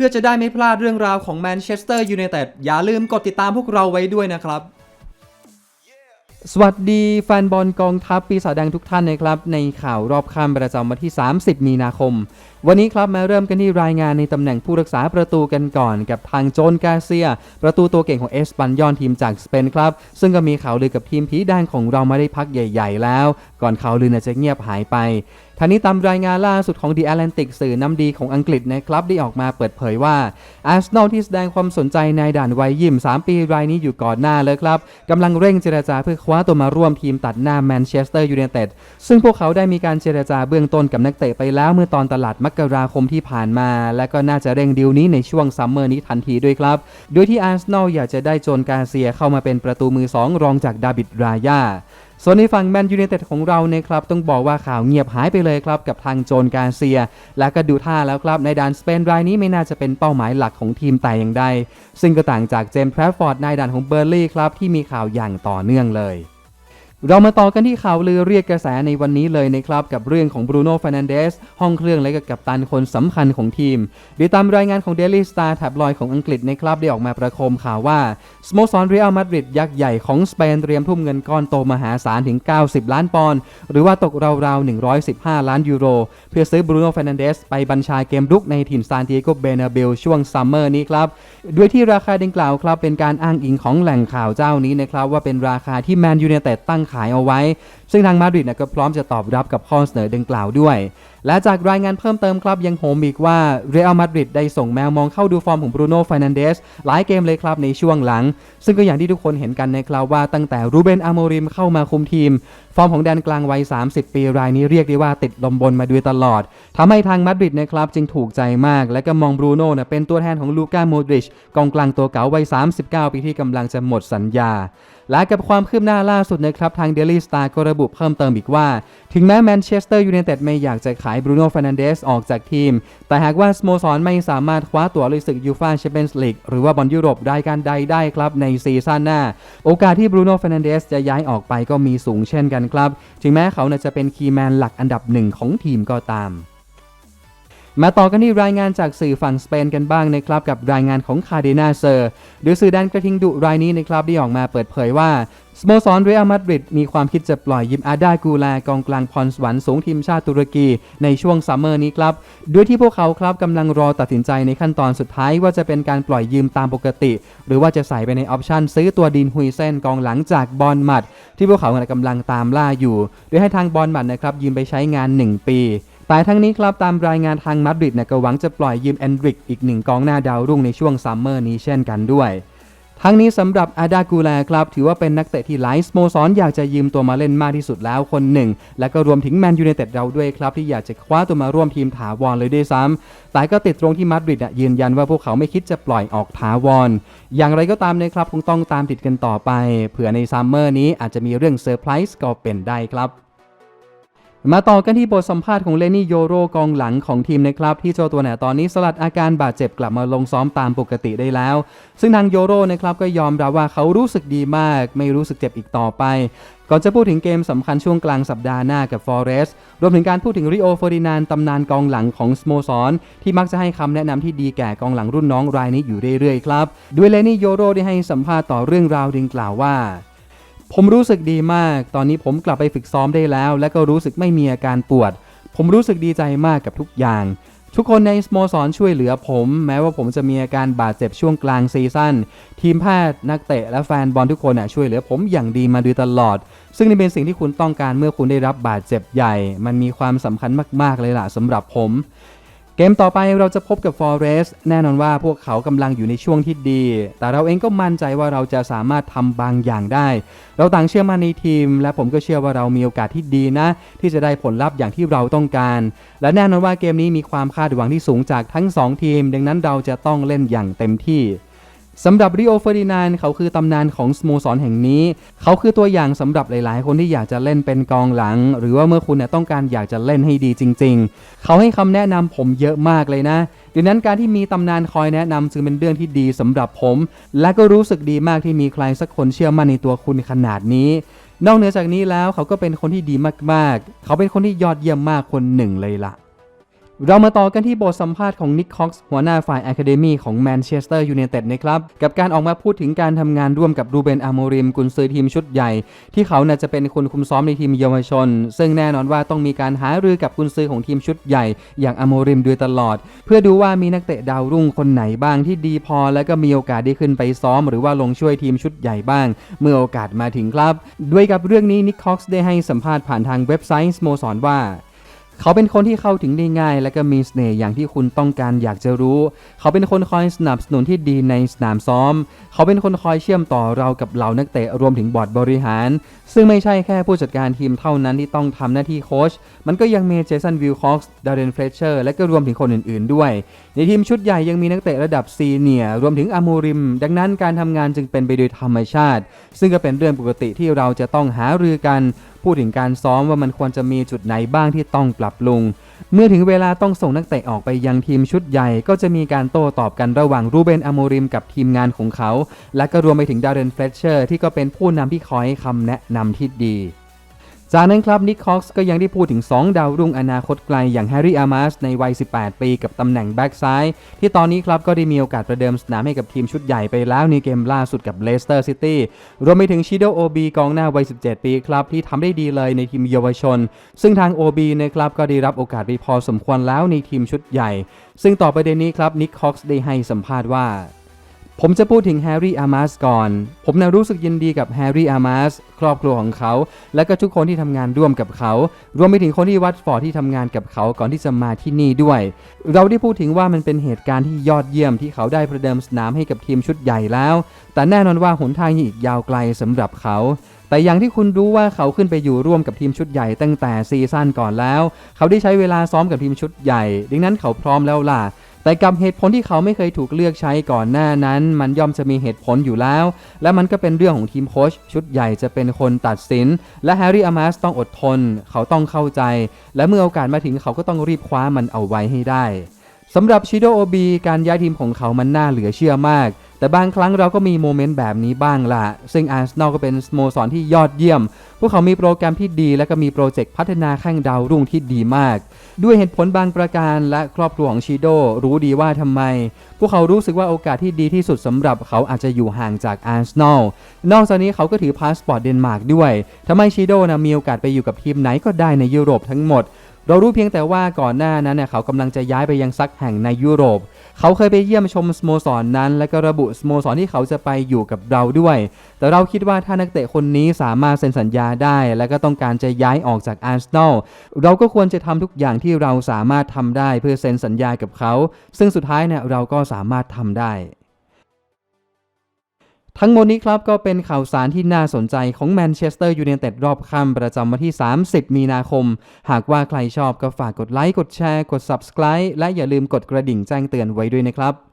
พื่อจะได้ไม่พลาดเรื่องราวของแมนเชสเตอร์ยูไนเต็ดอย่าลืมกดติดตามพวกเราไว้ด้วยนะครับ สวัสดีแฟนบอลกองทัพปีศาจแดงทุกท่านนะครับ ในข่าวรอบค่ำประจำวันที่ 30 มีนาคม วันนี้ครับมาเริ่มกันที่รายงานในตำแหน่งผู้รักษาประตูกันก่อน กับทางโจนกาเซีย ประตูตัวเก่งของเอสปันยอนทีมจากสเปนครับ ซึ่งก็มีข่าวลือกับทีมผีแดงของเรามาได้พักใหญ่ ๆ แล้ว ก่อนข่าวลือจะเงียบหายไป ทางนี้ตามรายงานล่าสุดของ The Atlantic สื่อน้ำดีของอังกฤษนะครับได้ออกมาเปิดเผยว่าอาร์เซนอลที่แสดงความสนใจในด่านวัยยิม3 ปีรายนี้อยู่ก่อนหน้าเลยครับกำลังเร่งเจรจาเพื่อคว้าตัวมาร่วมทีมตัดหน้าแมนเชสเตอร์ยูไนเต็ดซึ่งพวกเขาได้มีการเจรจาเบื้องต้นกับนักเตะไปแล้วเมื่อตอนตลาดมกราคมที่ผ่านมา และก็น่าจะเร่งดีลนี้ในช่วงซัมเมอร์นี้ทันทีด้วยครับ โดยที่อาร์เซนอลอยากจะได้โจนกาเซียเข้ามาเป็นประตูมือสองรองจากดาบิดรายา ส่วนในฝั่งแมนยูเนเต็ดของเรานะครับต้องบอกว่าข่าวเงียบหายไปเลยครับกับทางโจนกาเซีย และก็ดูท่าแล้วครับในด่านสเปนรายนี้ไม่น่าจะเป็นเป้าหมายหลักของทีมแต่อย่างใดซึ่งก็ต่างจากเจมส์แพรฟอร์ดในด่านของเบอร์ลี่ครับที่มีข่าวอย่างต่อเนื่องเลย เรามาต่อกันที่ข่าวลือเรียกกระแสในวันนี้เลยนะครับ กับเรื่องของบรูโน่ฟ r นันเดสห้องเครื่องและก็กัปตันคนสำคัญของทีมโดยตามรายงานของ Daily Star แท็บลอยของอังกฤษนะครับ ได้ออกมาประโคมข่าวว่าสโมสรเรอัลมาดริดยักษ์ใหญ่ของสเปนเตรียมทุ่มเงินก้อนโตมหาศาลถึง 90 ล้านปอนด์หรือว่าตกราวๆ 115 ล้านยูโร เพื่อซื้อบรูโน่ฟ r นันเดสไปบัญชาเกมรุกในถิ่นซานติเอโกเบเนเบลช่วงซัมเมอร์นี้ครับด้วยที่ราคาดังกล่าวครับเป็นการอ้างอิงของแหล่งข่าวเจ้านี้นะครับว่าเป็นราคาที่แมนยูไนเต็ดตั้งขายเอาไว้ ซึ่งทางมาดริดก็พร้อมจะตอบรับกับข้อเสนอดังกล่าวด้วย และจากรายงานเพิ่มเติมครับยังโฮมอีกว่าเรอัลมาดริดได้ส่งแมวมองเข้าดูฟอร์มของบรูโน่ฟ r นันเดสหลายเกมเลยครับในช่วงหลัง ซึ่งก็อย่างที่ทุกคนเห็นกันนะครับว่าตั้งแต่รูเบนอาโมริมเข้ามาคุมทีม ฟอร์มของแดนกลางวัย 30 ปีรายนี้เรียกได้ว่าติดลมบนมาโดยตลอดทำให้ทางมาดริดนะครับจึงถูกใจมาก และก็มองบรูโน่เป็นตัวแทนของลูก้าโมดริชกองกลางตัวเก๋าวัย 39 ปีที่กำลังจะหมดสัญญา และกับความคืบหน้าล่าสุดนะครับทาง Daily Star ก็ระบุเพิ่มเติมอีกว่า ถึงแม้แมนเชสเตอร์ยูไนเต็ดไม่อยากจะขายบรูโน่ฟ r นันเดสออกจากทีม แต่หากว่าสโมสรไม่สามารถคว้าตั๋วลุยศึกยูฟ่าแชมเปี้ยนส์ลีกหรือว่าบอลยุโรปรายการใดได้ครับในซีซั่นหน้า โอกาสที่บรูโน่ฟ r นันเดสจะย้ายออกไปก็มีสูงเช่นกันครับ ถึงแม้เขาจะเป็นคีย์แมนหลักอันดับหนึ่งของทีมก็ตาม มาต่อกันที่รายงานจากสื่อฝั่งสเปนกันบ้างนะครับกับรายงานของคาเดนาเซอร์โดยสื่อแดนกระทิงดุรายนี้นะครับได้ออกมาเปิดเผยว่าสโมสรเรอัลมาดริดมีความคิดจะปล่อยยิมอาดากูแลกองกลางพรสวรรค์สูงทีมชาติตุรกีในช่วงซัมเมอร์นี้ครับด้วยที่พวกเขาครับกำลังรอตัดสินใจในขั้นตอนสุดท้ายว่าจะเป็นการปล่อยยืมตามปกติ หรือว่าจะใส่ไปในออปชันซื้อตัวดินฮุยเซนกองหลังจากบอลมัด ที่พวกเขากำลังตามล่าอยู่ โดยให้ทางบอลมัดนะครับยืมไปใช้งาน 1 ปี แต่ทั้งนี้ครับตามรายงานทางมาดริดเนี่ยก็หวังจะปล่อยยืมแอนดริกอีกหนึ่งกองหน้าดาวรุ่งในช่วงซัมเมอร์นี้เช่นกันด้วย ทั้งนี้สำหรับอาดากูแลครับ ถือว่าเป็นนักเตะที่หลายสโมสรอยากจะยืมตัวมาเล่นมากที่สุดแล้วคนหนึ่ง และก็รวมถึงแมนยูไนเต็ดเราด้วยครับ ที่อยากจะคว้าตัวมาร่วมทีมถาวรเลยด้วยซ้ำแต่ก็ติดตรงที่มาดริดยืนยันว่าพวกเขาไม่คิดจะปล่อยออกถาวร อย่างไรก็ตามนะครับคงต้องตามติดกันต่อไปเผื่อในซัมเมอร์นี้อาจจะมีเรื่องเซอร์ไพรส์ก็เป็นได้ครับ มาต่อกันที่บทสัมภาษณ์ของเลนี่โยโรกองหลังของทีมนะครับ ที่เจ้าตัวเนี่ยตอนนี้สลัดอาการบาดเจ็บกลับมาลงซ้อมตามปกติได้แล้ว ซึ่งทางโยโรนะครับก็ยอมรับว่าเขารู้สึกดีมาก ไม่รู้สึกเจ็บอีกต่อไป ก่อนจะพูดถึงเกมสำคัญช่วงกลางสัปดาห์หน้ากับฟอเรสต์รวมถึงการพูดถึงริโอเฟอร์ดินานตำนานกองหลังของสโมสรที่มักจะให้คำแนะนำที่ดีแก่กองหลังรุ่นน้องรายนี้อยู่เรื่อยๆครับด้วยเลนี่โยโรได้ให้สัมภาษณ์ต่อเรื่องราวดังกล่าวว่า ผมรู้สึกดีมาก ตอนนี้ผมกลับไปฝึกซ้อมได้แล้ว และก็รู้สึกไม่มีอาการปวด ผมรู้สึกดีใจมากกับทุกอย่าง ทุกคนในสโมสรช่วยเหลือผม แม้ว่าผมจะมีอาการบาดเจ็บช่วงกลางซีซั่น ทีมแพทย์นักเตะและแฟนบอลทุกคนช่วยเหลือผมอย่างดีมาโดยตลอด ซึ่งนี่เป็นสิ่งที่คุณต้องการเมื่อคุณได้รับบาดเจ็บใหญ่ มันมีความสำคัญมากๆเลยล่ะสำหรับผม เกมต่อไปเราจะพบกับ Forest แน่นอนว่าพวกเขากำลังอยู่ในช่วงที่ดี แต่เราเองก็มั่นใจว่าเราจะสามารถทำบางอย่างได้ เราต่างเชื่อมั่นในทีม และผมก็เชื่อว่าเรามีโอกาสที่ดีนะ ที่จะได้ผลลัพธ์อย่างที่เราต้องการ และแน่นอนว่าเกมนี้มีความคาดหวังที่สูงจากทั้ง 2 ทีม ดังนั้นเราจะต้องเล่นอย่างเต็มที่ สำหรับริโอเฟอร์ดินานเขาคือตำนานของสโมสรแห่งนี้ เขาคือตัวอย่างสำหรับหลายๆ คนที่อยากจะเล่นเป็นกองหลัง หรือว่าเมื่อคุณเนี่ยต้องการอยากจะเล่นให้ดีจริง ๆ เขาให้คำแนะนำผมเยอะมากเลยนะดังนั้นการที่มีตำนานคอยแนะนำจึงเป็นเรื่องที่ดีสำหรับผม และก็รู้สึกดีมากที่มีใครสักคนเชื่อมั่นในตัวคุณขนาดนี้ นอกเหนือจากนี้แล้วเขาก็เป็นคนที่ดีมากๆ เขาเป็นคนที่ยอดเยี่ยมมากคนหนึ่งเลยล่ะ เรามาต่อกันที่บทสัมภาษณ์ของนิกคอกส์หัวหน้าฝ่ายอะคาเดมีของแมนเชสเตอร์ยูไนเต็ดนะครับ กับการออกมาพูดถึงการทำงานร่วมกับรูเบนอาโมริมกุนซือทีมชุดใหญ่ ที่เขาน่าจะเป็นคนคุมซ้อมในทีมเยาวชน ซึ่งแน่นอนว่าต้องมีการหารือกับกุนซือของทีมชุดใหญ่ อย่างอาโมริมโดยตลอด เพื่อดูว่ามีนักเตะดาวรุ่งคนไหนบ้างที่ดีพอ และก็มีโอกาสได้ขึ้นไปซ้อม หรือว่าลงช่วยทีมชุดใหญ่บ้าง เมื่อโอกาสมาถึงครับ ด้วยกับเรื่องนี้นิกคอกส์ได้ให้สัมภาษณ์ผ่านทางเว็บไซต์สโมสรว่า เขาเป็นคนที่เข้าถึงได้ง่าย และก็มีเสน่ห์อย่างที่คุณต้องการอยากจะรู้ เขาเป็นคนคอยสนับสนุนที่ดีในสนามซ้อม เขาเป็นคนคอยเชื่อมต่อเรากับเหล่านักเตะรวมถึงบอร์ดบริหาร ซึ่งไม่ใช่แค่ผู้จัดการทีมเท่านั้นที่ต้องทำหน้าที่โค้ช มันก็ยังมีเจสันวิลคอกส์ดาร์เรนเฟรเชอร์และก็รวมถึงคนอื่น ๆ ด้วย ในทีมชุดใหญ่ยังมีนักเตะระดับซีเนียร์รวมถึงอามูริม ดังนั้นการทำงานจึงเป็นไปโดยธรรมชาติ ซึ่งก็เป็นเรื่องปกติที่เราจะต้องหารือกัน พูดถึงการซ้อมว่ามันควรจะมีจุดไหนบ้างที่ต้องปรับปรุง เมื่อถึงเวลาต้องส่งนักเตะออกไปยังทีมชุดใหญ่ ก็จะมีการโต้ตอบกันระหว่างรูเบนอโมริมกับทีมงานของเขา และก็รวมไปถึงดาร์เรนเฟลเชอร์ที่ก็เป็นผู้นำที่คอยให้คำแนะนำที่ดี จากนั้นครับนิกคอกส์ก็ยังได้พูดถึง 2 ดาวรุ่งอนาคตไกลอย่างแฮร์รี่อามาสในวัย 18 ปีกับตำแหน่งแบ็กซ้าย ที่ตอนนี้ครับก็ได้มีโอกาสประเดิมสนามให้กับทีมชุดใหญ่ไปแล้วในเกมล่าสุดกับเลสเตอร์ซิตี้รวมไปถึงชิโดโอบีกองหน้าวัย 17 ปีครับ ที่ทำได้ดีเลยในทีมเยาวชน ซึ่งทาง OB นะครับก็ได้รับโอกาสไปพอสมควรแล้วในทีมชุดใหญ่ ซึ่งต่อประเด็นนี้ครับนิกคอกส์ได้ให้สัมภาษณ์ว่า ผมจะพูดถึงแฮร์รี่อามาสก่อน ผมนะรู้สึกยินดีกับแฮร์รี่อามาสครอบครัวของเขา และก็ทุกคนที่ทำงานร่วมกับเขา รวมไปถึงคนที่วัดฟอร์ที่ทำงานกับเขาก่อนที่จะมาที่นี่ด้วย เราได้พูดถึงว่ามันเป็นเหตุการณ์ที่ยอดเยี่ยมที่เขาได้ประเดิมสนามให้กับทีมชุดใหญ่แล้ว แต่แน่นอนว่าหนทางยังอีกยาวไกลสำหรับเขาแต่อย่างที่คุณรู้ว่าเขาขึ้นไปอยู่ร่วมกับทีมชุดใหญ่ตั้งแต่ซีซั่นก่อนแล้ว เขาได้ใช้เวลาซ้อมกับทีมชุดใหญ่ ดังนั้นเขาพร้อมแล้วล่ะ แต่กับเหตุผลที่เขาไม่เคยถูกเลือกใช้ก่อนหน้านั้น มันย่อมจะมีเหตุผลอยู่แล้ว และมันก็เป็นเรื่องของทีมโค้ชชุดใหญ่จะเป็นคนตัดสิน และแฮร์รี่อามาสต้องอดทน เขาต้องเข้าใจ และเมื่อโอกาสมาถึงเขาก็ต้องรีบคว้ามันเอาไว้ให้ได้ สำหรับชิโดโอบีการย้ายทีมของเขามันน่าเหลือเชื่อมาก แต่บางครั้งเราก็มีโมเมนต์แบบนี้บ้างล่ะซึ่งอาร์เซนอลก็เป็นสโมสรที่ยอดเยี่ยม พวกเขามีโปรแกรมที่ดี และก็มีโปรเจกต์พัฒนาแข้งดาวรุ่งที่ดีมาก ด้วยเหตุผลบางประการและครอบครัวของชิโดรู้ดีว่าทำไม พวกเขารู้สึกว่าโอกาสที่ดีที่สุดสำหรับเขาอาจจะอยู่ห่างจากอาร์เซนอลนอกจากนี้เขาก็ถือพาสปอร์ตเดนมาร์กด้วยทำให้ชิโดนะมีโอกาสไปอยู่กับทีมไหนก็ได้ในยุโรปทั้งหมด เรารู้เพียงแต่ว่าก่อนหน้านั้นเนี่ยเขากำลังจะย้ายไปยังซักแห่งในยุโรป เขาเคยไปเยี่ยมชมสโมสรนนั้น และก็ระบุสโมสรที่เขาจะไปอยู่กับเราด้วย แต่เราคิดว่าถ้านักเตะคนนี้สามารถเซ็นสัญญาได้ และก็ต้องการจะย้ายออกจากอาร์เซนอลเราก็ควรจะทำทุกอย่างที่เราสามารถทำได้เพื่อเซ็นสัญญากับเขา ซึ่งสุดท้ายเนี่ยเราก็สามารถทำได้ ทั้งหมดนี้ครับก็เป็นข่าวสารที่น่าสนใจของแมนเชสเตอร์ยูไนเต็ดรอบค่ำประจำวันที่ 30 มีนาคม หากว่าใครชอบก็ฝากกดไลค์ กดแชร์ กด Subscribe และอย่าลืมกดกระดิ่งแจ้งเตือนไว้ด้วยนะครับ